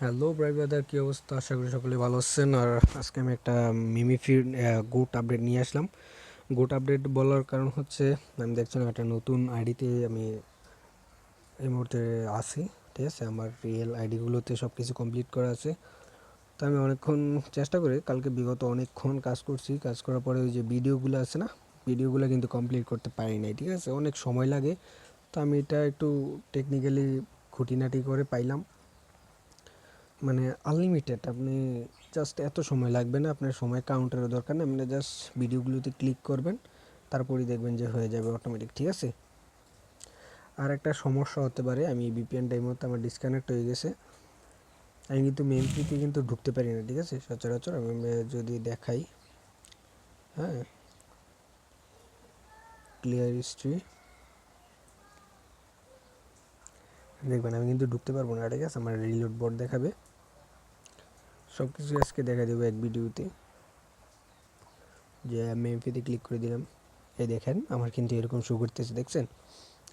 Hello ব্রাই brother কী অবস্থা? আশা করি সকলে ভালো আছেন। আর আজকে আমি একটা মিমি ফিড গুড আপডেট নিয়ে আসলাম। গুড আপডেট বলার কারণ হচ্ছে, আমি দেখছেন একটা নতুন আইডিতে আমি এই মুহূর্তে আছি, ঠিক আছে? আমার রিয়েল আইডিগুলোতে সব কিছু কমপ্লিট করা আছে। তো আমি অনেকক্ষণ চেষ্টা করে, কালকে বিগত অনেকক্ষণ কাজ করছি। কাজ করার পরে ওই যে ভিডিওগুলো আছে না ভিডিওগুলো কিন্তু কমপ্লিট করতে পারি নাই, ঠিক আছে? অনেক সময় লাগে। তো আমি এটা একটু টেকনিক্যালি খুঁটিনাটি করে পাইলাম। মানে আনলিমিটেড আপনি জাস্ট এত সময় লাগবে না, আপনার সময় কাউন্টারের দরকার নেই, আপনি জাস্ট ভিডিওগুলোতে ক্লিক করবেন, তারপরেই দেখবেন যে হয়ে যাবে অটোমেটিক ঠিক আছে? আর একটা সমস্যা হতে পারে, আমি বিপিএন টাইম মতো আমার ডিসকানেক্ট হয়ে গেছে, আমি কিন্তু মেন ফ্রিতে কিন্তু ঢুকতে পারি না, ঠিক আছে? সচরাচর আমি যদি দেখাই হ্যাঁ ক্লিয়ার হিস্ট্রি দেখবেন আমি কিন্তু ঢুকতে পারব না, ঠিক আছে? আমার রিলোড বোর্ড দেখাবে। সব কিছু আজকে দেখা দেবো এক ভিডিওতে। যে আমি এমপিতে ক্লিক করে দিলাম। এই দেখেন, আমার কিন্তু এরকম শো করতেছে, দেখছেন?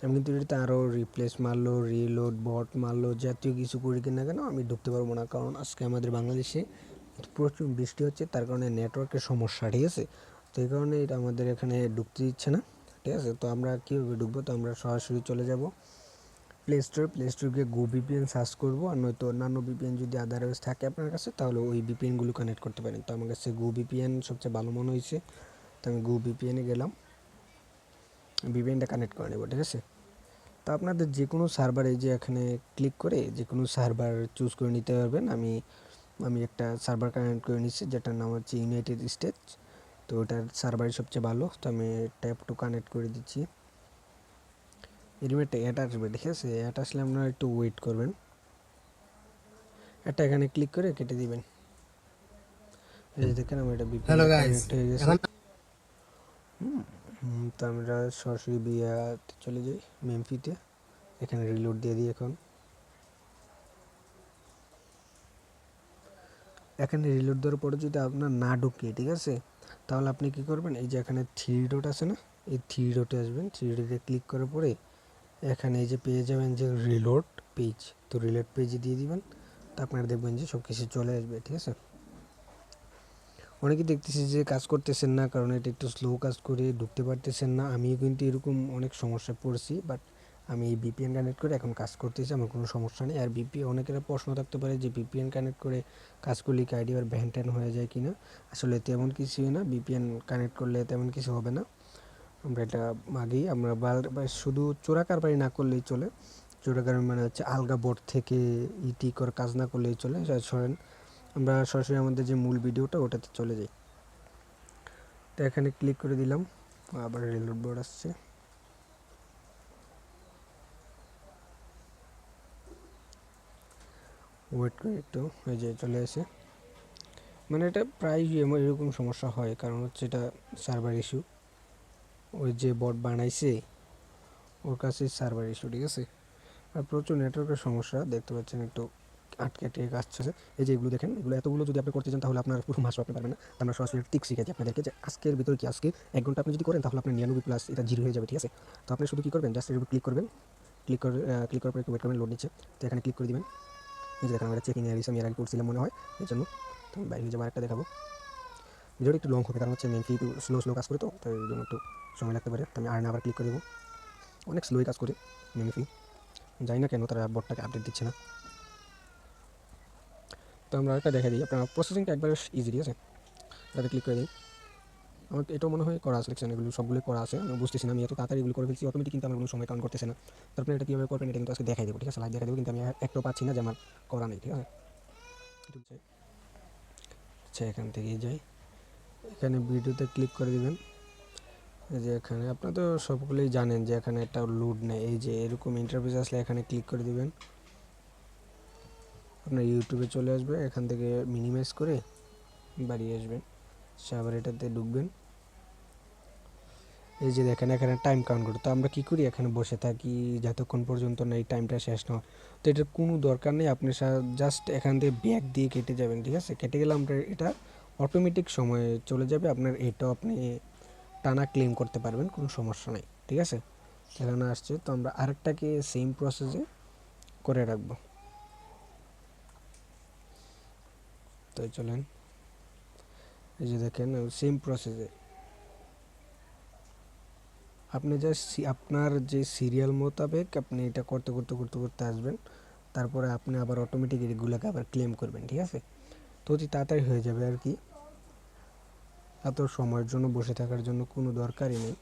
আমি কিন্তু এটাতে আরও রিপ্লেস মারলো রিলোড বট মারলো, জাতীয় কিছু করি কিনা কেন আমি ঢুকতে পারব না। কারণ আজকে আমাদের বাংলাদেশে প্রচুর বৃষ্টি হচ্ছে, তার কারণে নেটওয়ার্কের সমস্যা, ঠিক আছে? তো এই কারণে এটা আমাদের এখানে ঢুকতে দিচ্ছে না, ঠিক আছে? তো আমরা কীভাবে ঢুকবো? তো আমরা সরাসরি চলে যাব। প্লে স্টোর প্লে স্টোর গিয়ে গো ভিপিএন সার্চ করব। আর নয়তো অন্যান্য ভিপিএন যদি আদারওয়াইজ থাকে আপনার কাছে, তাহলে ওই ভিপিএনগুলো কানেক্ট করতে পারেন। তো আমার কাছে গো ভিপিএন সবচেয়ে ভালো মনে হয়েছে। তো আমি গো ভিপিএনে গেলাম। ভিপিএনটা কানেক্ট করে নেব, ঠিক আছে? তো আপনাদের যে কোনো সার্ভারে যে এখানে ক্লিক করে যে কোনো সার্ভার চুজ করে নিতে পারবেন। আমি আমি একটা সার্ভার কানেক্ট করে নিচ্ছি, যেটার নাম হচ্ছে ইউনাইটেড স্টেটস তো ওটার সার্ভারই সবচেয়ে ভালো। তো আমি ট্যাপ টু কানেক্ট করে দিচ্ছি। এরকম একটা অ্যাড আসবে ঠিক আছে? অ্যাড আসলে আপনারা একটু ওয়েট করবেন। এটা এখানে ক্লিক করে কেটে দিবেন। এই যে দেখেন আমার এটা. হয়ে গেছে। হুম, তো আমরা সরাসরি বিয়াতে চলে যাই মেমফিতে এখানে রিলোড দিয়ে দিই এখন। এখানে রিলোড দেওয়ার পরে যদি আপনার না ঢুকে ঠিক আছে? তাহলে আপনি কি করবেন? এই যে এখানে থ্রি ডট আছে না? এই থ্রি ডটে আসবেন। থ্রি ডটে ক্লিক করার পরে এখানে এই যে পেয়ে যাবেন যে রিলোড পেজ তো রিলোড পেজে দিয়ে দিবেন, তো আপনারা দেখবেন যে সব কিছু চলে আসবে, ঠিক আছে? অনেকে দেখতেছি যে কাজ করতেছেন না, কারণ এটা একটু স্লো কাজ করে ঢুকতে পারতেছেন না। আমিও কিন্তু এরকম অনেক সমস্যায় পড়ছি বাট আমি এই বিপিএন কানেক্ট করে এখন কাজ করতেছি, আমার কোনো সমস্যা নেই। আর বিপি অনেকের প্রশ্ন থাকতে পারে যে বিপিএন কানেক্ট করে কাজ করলে কি আইডি আর ভ্যান হয়ে যায় কি না আসলে তেমন কিছুই না বিপিএন কানেক্ট করলে তেমন কিছু হবে না। আমরা এটা আগেই আমরা বা শুধু চোরা কারবারি না করলেই চলে। চোরা কারবারি মানে হচ্ছে আলগা বোর্ড থেকে ইটি করে কাজ না করলেই চলে। সরেন, আমরা সরাসরি আমাদের যে মূল ভিডিওটা ওটাতে চলে যাই। তো এখানে ক্লিক করে দিলাম, আবার রিলোড বোর্ড আসছে। ওয়েট করে একটু, এই যে চলে আসে। মানে এটা প্রায় এরকম সমস্যা হয়, কারণ হচ্ছে এটা সার্ভার ইস্যু। ওই যে বট বানাইছে, ওর কাছে সার্ভার ইস্যু ঠিক আছে? আর প্রচুর নেটওয়ার্কের সমস্যা, দেখতে পাচ্ছেন একটু আটকে আটকে কাজ চলছে। এই যে এগুলো দেখেন, এগুলো এতগুলো যদি আপনি করতে চান, তাহলে আপনার পুরো মাস আপনি পারবেন না। আমরা সরাসরি টিক শিখেছি আপনাদেরকে যে আজকের ভিতরে কি, আজকে এক ঘণ্টা আপনি যদি করেন, তাহলে আপনার নিরানব্বই প্লাস এটা জিরো হয়ে যাবে, ঠিক আছে? তো আপনি শুধু কী করবেন জাস্ট ক্লিক করবেন। ক্লিক করে ক্লিক করার পর একটু ওয়েট করবেন লোড নিচ্ছে। তো এখানে ক্লিক করে দিবেন। এই যে দেখেন, আমরা চেকিং এর আমি এর আগে করছিলাম মনে হয় এই জন্য। তো আমি বাইরে যাবার একটা দেখাবো। ভিডিওটা একটু লং হবে, কারণ হচ্ছে মেন একটু স্লো স্লো কাজ করে তো তো এই জন্য একটু সময় লাগতে পারে। তো আমি আর না আবার ক্লিক করে দেবো অনেক স্লোই কাজ করে মেনফি জানি না কেন তারা বটটাকে আপডেট দিচ্ছে না। তো আমরা একটা দেখা দিই। আপনার প্রসেসিংটা একবারে ইজি ঠিক আছে? এটাতে ক্লিক করে দিই। আমার এটাও মনে হয় করা আছে এগুলো সবগুলো করা আছে। আমি বুঝতেছি না, আমি এত তাড়াতাড়ি এগুলো করে ফেলছি অটোমেটিক কিন্তু আমার কোনো সময় কাউন্ট করতেছে না। তারপরে এটা কীভাবে করবেন, এটা কিন্তু আজকে দেখাই দেবো, ঠিক আছে? লাইভ দেখাই দেবো, কিন্তু আমি একটু পাচ্ছি না, যে আমার করা নেই, ঠিক আছে? আচ্ছা এখান থেকেই যাই। এখানে ভিডিওতে ক্লিক করে দিবেন। এই যে এখানে আপনারা তো সবগুলোই জানেন যে এখানে একটা লোড নেই। এই যে এরকম ইন্টারফেস আসলে এখানে ক্লিক করে দিবেন। আপনার ইউটিউবে চলে আসবে, এখান থেকে মিনিমাইজ করে বাড়িয়ে আসবেন। আবার এটাতে ঢুকবেন। এই যে দেখেন, এখানে টাইম কাউন্ট করে তো আমরা কী করি? এখানে বসে থাকি, যতক্ষণ পর্যন্ত না এই টাইমটা শেষ না হয়। তো এটার কোনো দরকার নেই। আপনি জাস্ট এখান থেকে ব্যাগ দিয়ে কেটে যাবেন, ঠিক আছে? কেটে গেলে আমরা এটা অটোমেটিক সময়ে চলে যাবে, আপনার এটাও আপনি টানা ক্লেম করতে পারবেন, কোনো সমস্যা নেই, ঠিক আছে? এখানে আসছে, তো আমরা আরেকটাকে সেম প্রসেসে করে রাখব। তো চলেন, এই যে দেখেন সেম প্রসেসে আপনি জাস্ট আপনার যে সিরিয়াল মোতাবেক আপনি এটা করতে করতে করতে করতে আসবেন, তারপরে আপনি আবার অটোমেটিক এগুলোকে আবার ক্লেম করবেন, ঠিক আছে? তো অতি তাড়াতাড়ি হয়ে যাবে আর কি। এত সময়ের জন্য বসে থাকার জন্য কোনো দরকারই নেই।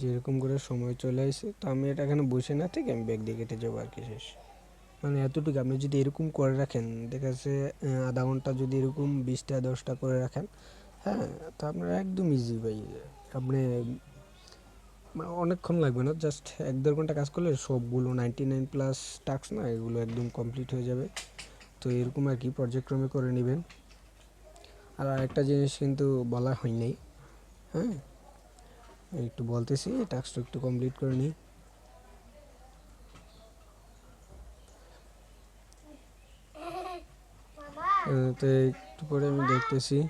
যেরকম করে সময় চলে আসে, তো আমি এটা এখানে বসে না থেকে আমি ব্যাগ দিয়ে কেটে যাব আর কি শেষ। মানে এতটুকু, আপনি যদি এরকম করে রাখেন, দেখা যাচ্ছে আধা ঘণ্টা যদি এরকম বিশটা, দশটা করে রাখেন হ্যাঁ তো আপনার একদম ইজি ভাই আপনি অনেকক্ষণ লাগবে না জাস্ট এক দেড় ঘণ্টা কাজ করলে সবগুলো নাইনটি নাইন প্লাস টাস্ক না এগুলো একদম কমপ্লিট হয়ে যাবে। তো এরকম আর কি পর্যায়ক্রমে করে নেবেন। আর আরেকটা জিনিস কিন্তু বলা হয় নাই হ্যাঁ? একটু বলতেছি টাস্কটা একটু কমপ্লিট করে নিই। তো একটু পরে আমি দেখতেছি।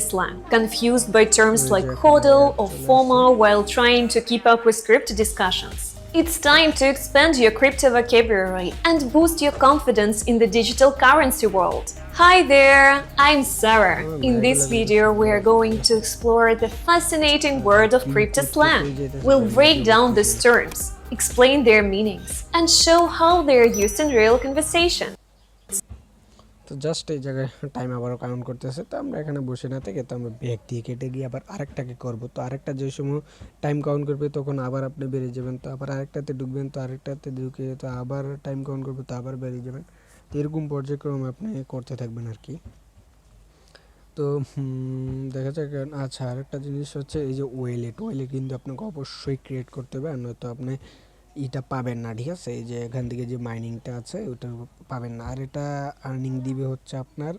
Slang, confused by terms like hodl or. FOMO while trying to keep up with crypto discussions. It's time to expand your crypto vocabulary and boost your confidence in the digital currency world. Hi there, I'm Sarah. In this video, we are going to explore the fascinating world of crypto slang. We'll break down these terms, explain their meanings, and show how they are used in real conversation. তো just এই জায়গায় time আবারও count করতেছে। তো আমরা এখানে বসে না থেকে তো আমরা ব্যাগ দিয়ে কেটে গিয়ে আবার আরেকটাকে করব। তো আরেকটা যে সময় টাইম কাউন্ট করবে তখন আবার আপনি বেরিয়ে যাবেন। তো আবার আরেকটাতে ঢুকবেন, তো আরেকটাতে ঢুকে তো আবার টাইম কাউন্ট করবে, তো আবার বেরিয়ে যাবেন। তো এরকম পর্যায়ক্রম আপনি করতে থাকবেন আর কি। তো দেখা যাক। আচ্ছা আরেকটা জিনিস হচ্ছে এই যে ওয়েলেট ওয়েলেট কিন্তু আপনাকে অবশ্যই ক্রিয়েট করতে হবে। আর নয়তো আপনি এটা পাবেন না, ঠিক আছে? এই যে এখান থেকে যে মাইনিংটা আছে, ওটা পাবেন না। আর এটা আর্নিং দিবে হচ্ছে আপনার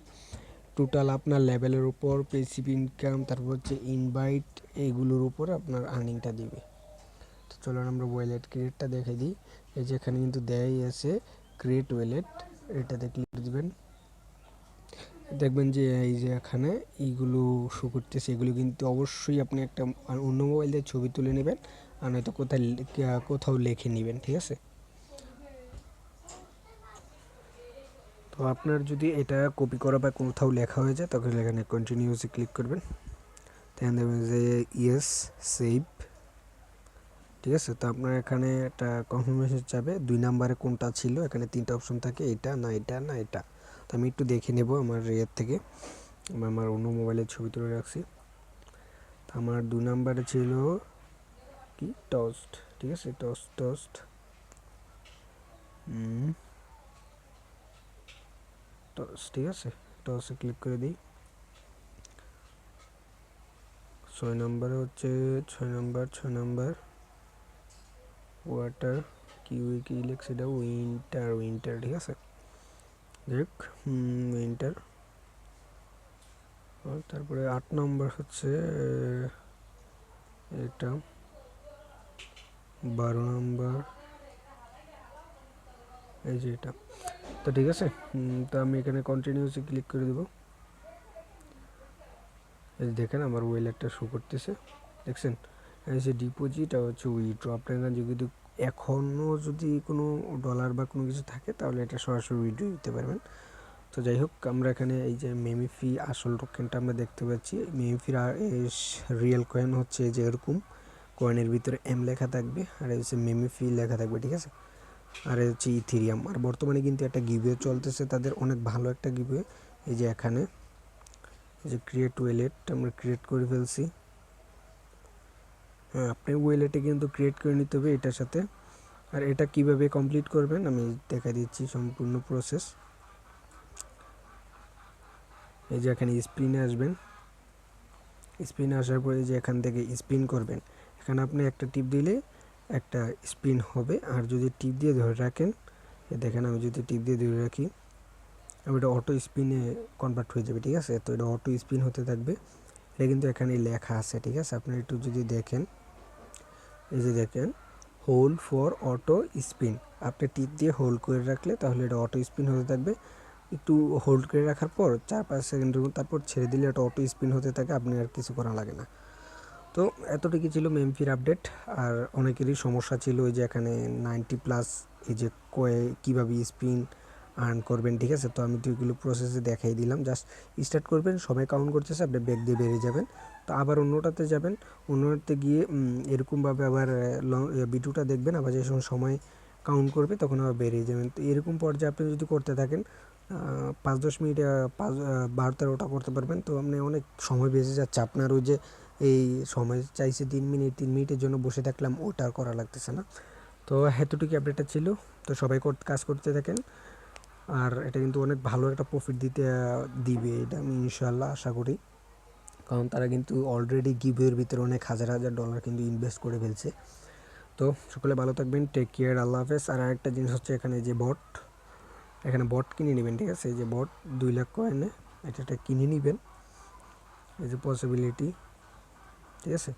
টোটাল আপনার লেভেলের উপর পেসিভ ইনকাম তারপর হচ্ছে ইনভাইট এইগুলোর উপর আপনার আর্নিংটা দিবে। তো চলুন আমরা ওয়েলেট ক্রিয়েটটা দেখে দিই। এই যে এখানে কিন্তু দেয়াই আছে ক্রিয়েট ওয়েলেট এটাতে ক্লিক দিবেন। দেখবেন যে এই যে এখানে এইগুলো শো করতেছে, এগুলো কিন্তু অবশ্যই আপনি একটা অন্য মোবাইল দিয়ে ছবি তুলে নেবেন। আর নয়তো কোথায় কোথাও লিখে নেবেন, ঠিক আছে? তো আপনার যদি এটা কপি করা বা কোথাও লেখা হয়ে যায় তখন এখানে কন্টিনিউসে ক্লিক করবেন। তখন দেখবেন যে ইয়েস সেভ ঠিক আছে? তো আপনার এখানে একটা কনফার্মেশন যাবে, দুই নাম্বারে কোনটা ছিল, এখানে তিনটা অপশন থাকে, এটা না এটা না, এটা। তো আমি একটু দেখে নেব আমার ইয়ের থেকে। আমি আমার অন্য মোবাইলের ছবি তুলে রাখছি। আমার দু নাম্বারে ছিল কি? টস্ট ঠিক আছে? টস্ট টস্ট টস ঠিক আছে? টসে ক্লিক করে দিই। ছয় নম্বরে হচ্ছে, ছয় নম্বর ছয় নম্বর ওয়াটার কি উই কি লিখছে এটা? উইন্টার উইন্টার ঠিক আছে? দেখ উইন্টার তারপরে আট নম্বর হচ্ছে এটা। বারো নম্বর। এই যে এটা। তো ঠিক আছে? তো আমি এখানে কন্টিনিউসে ক্লিক করে দেবো। এই দেখেন আমার ওয়েলারটা শো করতেছে। দেখছেন? এই যে ডিপোজিট আর হচ্ছে উইথড্র আপনার যদি এখনও যদি কোনো ডলার বা কোনো কিছু থাকে, তাহলে এটা সরাসরি উইথড্র দিতে পারবেন। তো যাই হোক, আমরা এখানে এই যে মেমি ফি আসল টোকেনটা আমরা দেখতে পাচ্ছি। মেমি ফির রিয়েল কয়েন হচ্ছে যে এরকম। কয়েনের ভিতরে এম লেখা থাকবে, আর হচ্ছে মেমি ফি লেখা থাকবে, ঠিক আছে? আর হচ্ছে ইথিরিয়াম আর বর্তমানে কিন্তু একটা গিভওয়ে চলতেছে, তাদের অনেক ভালো একটা গিভওয়ে এই যে এখানে, এই যে ক্রিয়েট ওয়েলেট আমরা ক্রিয়েট করে ফেলছি। হ্যাঁ আপনি ওয়েলেটে কিন্তু ক্রিয়েট করে নিতে হবে এটার সাথে। আর এটা কীভাবে কমপ্লিট করবেন, আমি দেখা দিচ্ছি সম্পূর্ণ প্রসেস এই যে এখানে স্পিনে আসবেন। স্পিনে আসার পরে যে এখান থেকে স্পিন করবেন এখানে আপনি একটা টিপ দিলে একটা স্পিন হবে। আর যদি টিপ দিয়ে ধরে রাখেন দেখেন আমি যদি টিপ দিয়ে ধরে রাখি, আমি এটা অটো স্পিনে কনভার্ট হয়ে যাবে, ঠিক আছে? তো এটা অটো স্পিন হতে থাকবে। এটা কিন্তু এখানে লেখা আছে, ঠিক আছে? আপনি একটু যদি দেখেন, এই যে দেখেন হোল্ড ফর অটো স্পিন আপনি টিপ দিয়ে হোল্ড করে রাখলে তাহলে এটা অটো স্পিন হতে থাকবে। একটু হোল্ড করে রাখার পর চার পাঁচ সেকেন্ডের তারপর ছেড়ে দিলে এটা অটো স্পিন হতে থাকে, আপনি আর কিছু করা লাগে না। তো এতটুকু ছিল মেমফির আপডেট। আর অনেকেরই সমস্যা ছিল ওই যে এখানে নাইনটি প্লাস এই যে কয়ে কীভাবে স্পিন আর্ন করবেন, ঠিক আছে? তো আমি তো এগুলো প্রসেসে দেখাই দিলাম। জাস্ট স্টার্ট করবেন, সবাই কাউন্ট করতেছে আপনি ব্যাগ দিয়ে বেরিয়ে যাবেন। তো আবার অন্যটাতে যাবেন। অন্যটাতে গিয়ে এরকমভাবে আবার লং ভিডিওটা দেখবেন। আবার যে সময় সময় কাউন্ট করবে, তখন আবার বেরিয়ে যাবেন। তো এরকম পর্যায়ে আপনি যদি করতে থাকেন পাঁচ দশ মিনিট, পাঁচ বারো তেরোটা করতে পারবেন। তো আপনি অনেক সময় বেঁচে যাচ্ছে। আপনার ওই যে এই সময় চাইছে তিন মিনিট, তিন মিনিটের জন্য বসে থাকলাম, ওটা আর করা লাগতেছে না। তো এতটুকু আপডেটটা ছিল। তো সবাই কাজ করতে থাকেন। আর এটা কিন্তু অনেক ভালো একটা প্রফিট দিতে, দিবে এটা আমি ইনশাল্লাহ আশা করি। কারণ তারা কিন্তু অলরেডি গিভের ভিতরে অনেক হাজার হাজার ডলার কিন্তু ইনভেস্ট করে ফেলছে। তো সকলে ভালো থাকবেন টেক কেয়ার আল্লাহ হাফেজ। আর আরেকটা জিনিস হচ্ছে এখানে যে বট এখানে বট কিনে নেবেন, ঠিক আছে? এই যে বট দুই লাখ কয়েনে এটা কিনে নেবেন। এই যে পসিবিলিটি ঠিক আছে?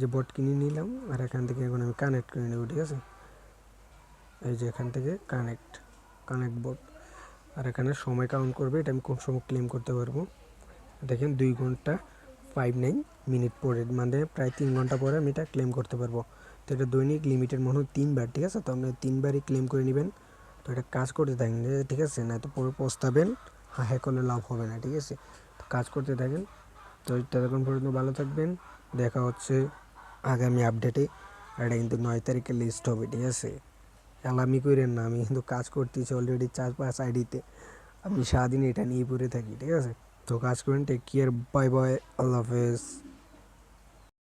যে বট কিনে নিলাম আর এখান থেকে এখন আমি কানেক্ট করে নেব, ঠিক আছে? এই যে এখান থেকে কানেক্ট কানেক্ট বট আর এখানে সময় কাউন্ট করবে, এটা আমি কোন সময় ক্লেম করতে পারব। দেখেন দুই ঘণ্টা ফাইভ নাইন মিনিট পরে মানে প্রায় তিন ঘণ্টা পরে আমি এটা ক্লেম করতে পারব। তো এটা দৈনিক লিমিটের মনে হয় তিনবার ঠিক আছে? তো আপনি তিনবারই ক্লেম করে নেবেন। তো এটা কাজ করতে থাকেন, ঠিক আছে? না তো পরে পস্তাবেন হ্যাঁ হ্যাঁ করলে লাভ হবে না, ঠিক আছে? তো কাজ করতে থাকেন। তো ততক্ষণ পর্যন্ত ভালো থাকবেন। দেখা হচ্ছে আগামী আপডেটে আর এটা কিন্তু নয় তারিখে লিস্ট হবে, ঠিক আছে? আলামি করেন না, আমি কিন্তু কাজ করতেছি অলরেডি চার পাঁচ আইডিতে। আমি সারাদিন এটা নিয়ে পড়ে থাকি, ঠিক আছে? তো কাজ করেন টেক কেয়ার বাই বাই আল্লাহ হাফেজ।